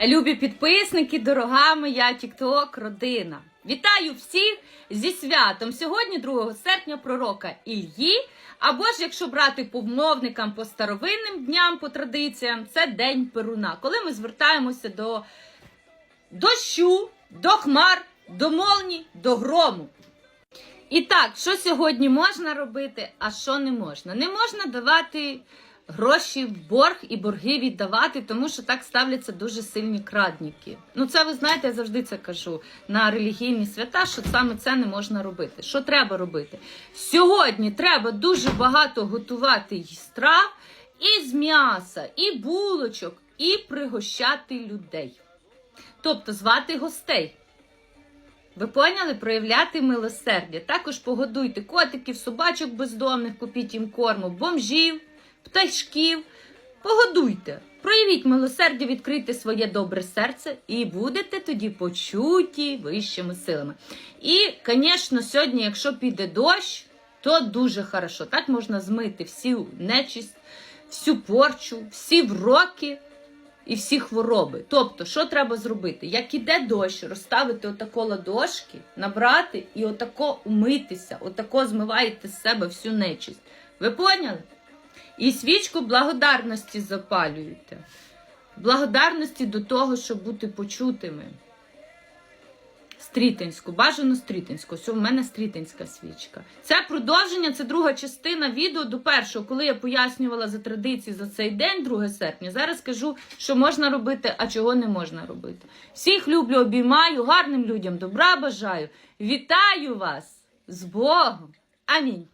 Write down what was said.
Любі підписники, дорога моя Тікток родина. Вітаю всіх зі святом. Сьогодні, 2 серпня, пророка Ільї. Або ж, якщо брати по вмовникам по старовинним дням, по традиціям, це День Перуна, коли ми звертаємося до дощу, до хмар, до молні, до грому. І так, що сьогодні можна робити, а що не можна? Не можна давати гроші в борг і борги віддавати, тому що так ставляться дуже сильні крадніки. Ну, це ви знаєте, я завжди це кажу на релігійні свята, що саме це не можна робити. Що треба робити? Сьогодні треба дуже багато готувати й страв і з м'яса, і булочок, і пригощати людей. Тобто звати гостей. Ви поняли? Проявляти милосердя. Також погодуйте котиків, собачок бездомних, купіть їм корму, бомжів, пташків. Погодуйте. Проявіть милосердя, відкрийте своє добре серце і будете тоді почуті вищими силами. І, звісно, сьогодні, якщо піде дощ, то дуже хорошо. Так можна змити всю нечисть, всю порчу, всі вроки і всі хвороби. Тобто, що треба зробити? Як іде дощ, розставити отако ладошки, набрати і отако умитися, отако змиваєте з себе всю нечисть. Ви поняли? І свічку благодарності запалюєте. Благодарності до того, щоб бути почутими. Стрітинську, бажано стрітинську. Ось у мене стрітинська свічка. Це продовження, це друга частина відео до першого, коли я пояснювала за традиції за цей день, 2 серпня. Зараз кажу, що можна робити, а чого не можна робити. Всіх люблю, обіймаю, гарним людям добра бажаю. Вітаю вас з Богом! Амінь.